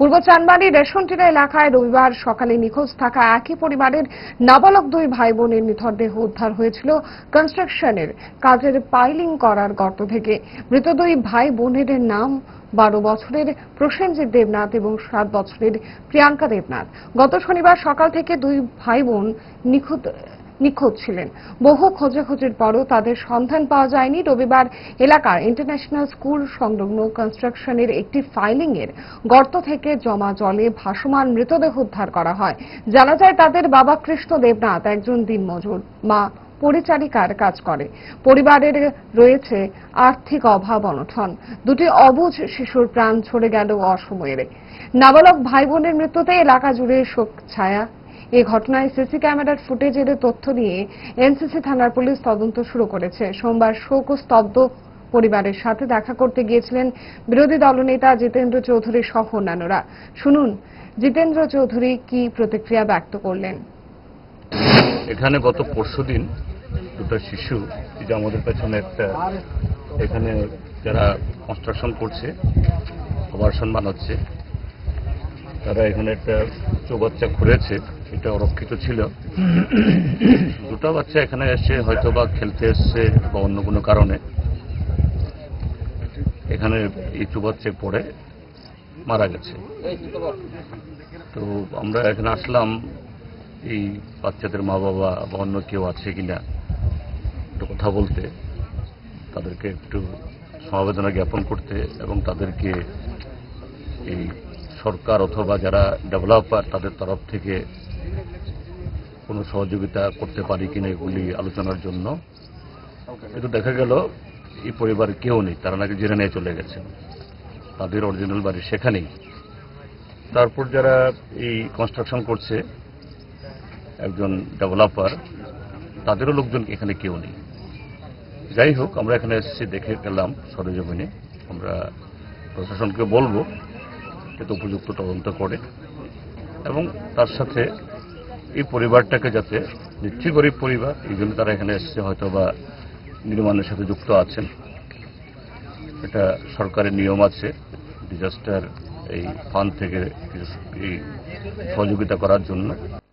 পূর্ব চানবাড়ি রেশনটিলা এলাকায় রবিবার সকালে নিখোঁজ থাকা একই পরিবারের নাবালক দুই ভাই বোনের নিথর দেহ উদ্ধার হয়েছিল কনস্ট্রাকশনের কাজের পাইলিং করার গর্ত থেকে। মৃত দুই ভাই বোনের নাম বারো বছরের প্রসেনজিৎ দেবনাথ এবং সাত বছরের প্রিয়াঙ্কা দেবনাথ। গত শনিবার সকাল থেকে দুই ভাই বোন নিখোঁজ নিখোঁজ ছিলেন। বহু খোঁজাখুঁজির পরও তাদের সন্ধান পাওয়া যায়নি। রবিবার এলাকার ইন্টারন্যাশনাল স্কুল সংলগ্ন কনস্ট্রাকশনের একটি ফাইলিং এর গর্ত থেকে জমা জলে ভাসমান মৃতদেহ উদ্ধার করা হয়। জানা যায়, তাদের বাবা কৃষ্ণ দেবনাথ, একজন দিনমজুর মা, পরিচারিকার কাজ করে। পরিবারের রয়েছে আর্থিক অভাব অনঠন দুটি অবুঝ শিশুর প্রাণ ছড়ে গেল অসময়ের। নাবালক ভাই বোনের মৃত্যুতে এলাকা জুড়ে শোক, ছায়া এ ঘটনায় সিসি ক্যামেরার ফুটেজের তথ্য নিয়ে এনসিসি থানার পুলিশ তদন্ত শুরু করেছে। সোমবার শোক ও স্তব্ধ পরিবারের সাথে দেখা করতে গিয়েছিলেন বিরোধী দলনেতা জিতেন্দ্র চৌধুরী সহ অন্যান্যরা। শুনুন, জিতেন্দ্র চৌধুরী কি প্রতিক্রিয়া ব্যক্ত করলেন? এখানে গত পরশু দিন দুটো শিশু যে আমাদের পেছনে একটা, এখানে যারা কনস্ট্রাকশন করছে, আবাসন বানাচ্ছে তারা এখানে একটা চৌবাচ্চা খুলেছে, সেটা অরক্ষিত ছিল। দুটো বাচ্চা এখানে এসে হয়তো বা খেলতে এসছে বা অন্য কোনো কারণে। এখানে এই চৌবাচ্চায় পড়ে, মারা গেছে। তো আমরা এখানে আসলাম, এই বাচ্চাদের মা বাবা বা অন্য কেউ আছে কিনা একটু কথা বলতে, তাদেরকে একটু সমবেদনা জ্ঞাপন করতে এবং তাদেরকে এই সরকার অথবা যারা ডেভেলপার তাদের তরফ থেকে কোনো সহযোগিতা করতে পারি কিনা এগুলি আলোচনার জন্য। কিন্তু দেখা গেল, এই পরিবার কেউ নেই, তারা নাকি জেনে নিয়ে চলে গেছে। তাদের অরিজিনাল বাড়ি সেখানেই। তারপর যারা এই কনস্ট্রাকশন করছে, একজন ডেভেলপার তাদেরও লোকজন এখানে কেউ নেই। যাই হোক, আমরা এখানে এসেছি, দেখে গেলাম সরেজমিনে। আমরা প্রশাসনকে বলব যাতে উপযুক্ত তদন্ত করে এবং তার সাথে এই পরিবারটাকে যাতে নিচ্ছি গরিব পরিবার, এই জন্য তারা এখানে এসছে হয়তো বা নির্মাণের সাথে যুক্ত আছেন। এটা সরকারের নিয়ম আছে ডিজাস্টার এই ফান্ড থেকে এই সহযোগিতা করার জন্য।